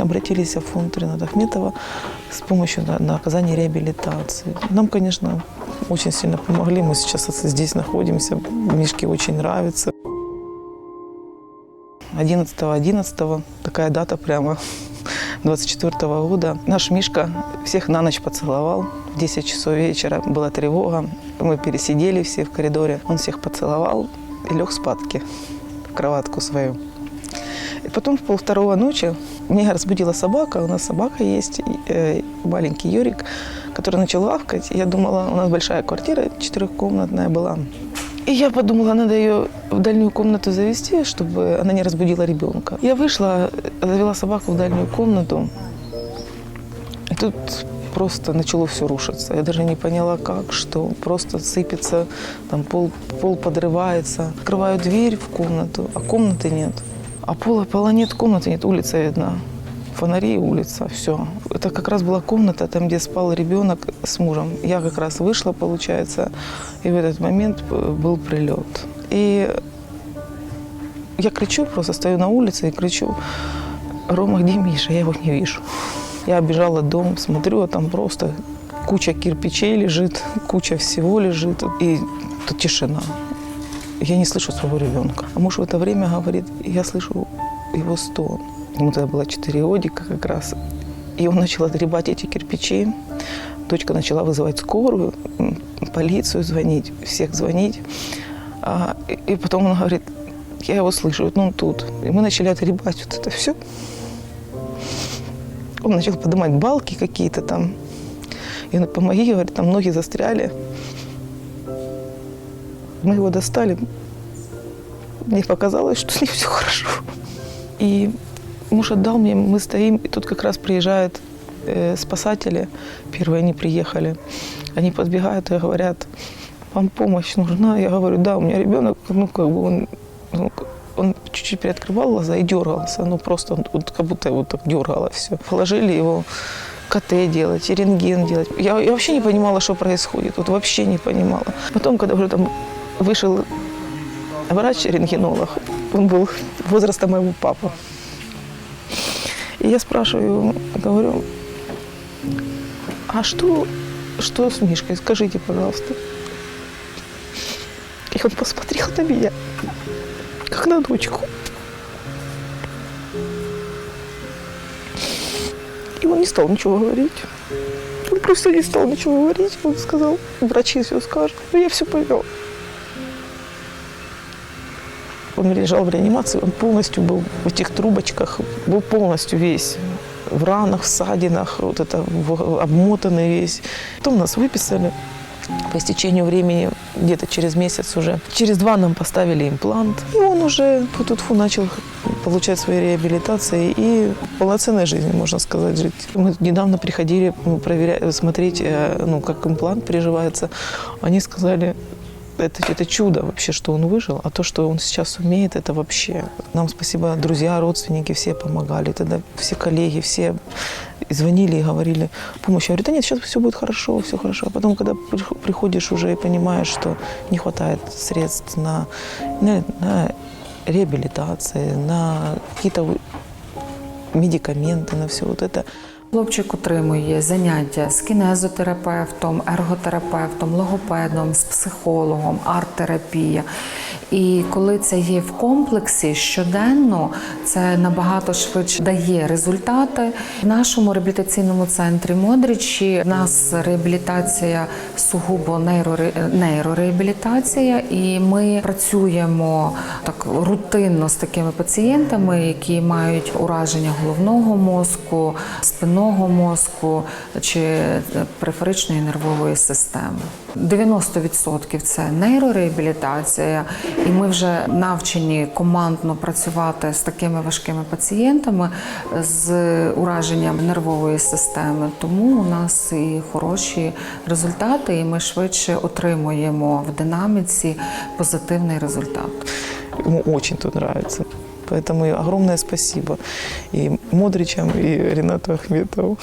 мы обратились в фонд Рената Ахметова с помощью на, на реабилитации. Нам, конечно, очень сильно помогли. Мы сейчас здесь находимся. Мишке очень нравится. 11-11, такая дата прямо 24 года. Наш Мишка всех на ночь поцеловал. В 10 часов вечера была тревога. Мы пересидели все в коридоре. Он всех поцеловал и лег спадки в кроватку свою. И потом в полвторого ночи меня разбудила собака. У нас собака есть, э, маленький Юрик, который начал лавкать. Я думала, у нас большая квартира четырехкомнатная была. И я подумала, надо ее в дальнюю комнату завести, чтобы она не разбудила ребенка. Я вышла, завела собаку в дальнюю комнату. И тут просто начало все рушиться. Я даже не поняла, как, что. Просто сыпется, там пол, пол подрывается. Открываю дверь в комнату, а комнаты нет. А пола, пола нет, комнаты нет, улица видна. Фонари улица, все. Это как раз была комната, там, где спал ребенок с мужем. Я как раз вышла, получается, и в этот момент был прилет. И я кричу, просто стою на улице и кричу, Рома, где Миша? Я его не вижу. Я обежала дом, смотрю, а там просто куча кирпичей лежит, куча всего лежит, и тут тишина. Я не слышу своего ребенка. А муж в это время говорит, я слышу его стон. Ему тогда было 4 годика как раз. И он начал отгребать эти кирпичи. Дочка начала вызывать скорую, полицию звонить, всех звонить. А, и, и потом он говорит, я его слышу, вот он тут. И мы начали отгребать вот это все. Он начал поднимать балки какие-то там. И он, помоги, говорит, там ноги застряли. Мы его достали. Мне показалось, что с ним все хорошо. И муж отдал мне, мы стоим, и тут как раз приезжают э, спасатели. Первые они приехали. Они подбегают и говорят, вам помощь нужна? Я говорю, да, у меня ребенок, ну, как бы он, ну, он чуть-чуть приоткрывал глаза и дергался. Ну, просто он, вот как будто его так дергало все. Положили его КТ делать, и рентген делать. Я, я вообще не понимала, что происходит. Вот вообще не понимала. Потом, когда уже там вышел врач-рентгенолог, он был возраста моего папы. И я спрашиваю, говорю, а что, что с Мишкой? Скажите, пожалуйста. И он посмотрел на меня, как на дочку. И он не стал ничего говорить. Он просто не стал ничего говорить. Он сказал, врачи все скажут. Но я все поняла. Он лежал в реанимации, он полностью был в этих трубочках, был полностью весь в ранах, в ссадинах, вот это обмотанный весь. Потом нас выписали. По истечению времени, где-то через месяц уже, через два нам поставили имплант. И он уже фу начал получать свои реабилитации и полноценной жизнью, можно сказать, жить. Мы недавно приходили проверять, смотреть, э, ну, как имплант приживается. Они сказали, это, это чудо вообще, что он выжил, а то, что он сейчас умеет, это вообще. Нам спасибо, друзья, родственники, все помогали, тогда все коллеги, все звонили и говорили помощь. Я говорю, да нет, сейчас все будет хорошо, все хорошо. А потом, когда прих- приходишь уже и понимаешь, что не хватает средств на, на, на реабилитации, на какие-то медикаменты, на все вот это, Хлопчик отримує заняття з кінезотерапевтом, ерготерапевтом, логопедом, з психологом, арт-терапія. І коли це є в комплексі щоденно, це набагато швидше дає результати. В нашому реабілітаційному центрі Модрічі в нас реабілітація сугубо нейроре- нейрореабілітація, і ми працюємо так рутинно з такими пацієнтами, які мають ураження головного мозку, спинного мозку чи периферичної нервової системи. 90% це нейрореабілітація, і ми вже навчені командно працювати з такими важкими пацієнтами з ураженням нервової системи. Тому у нас і хороші результати, і ми швидше отримуємо в динаміці позитивний результат. ему очень тут нравится. Поэтому и огромное спасибо и Модричам, и Ренату Ахметову.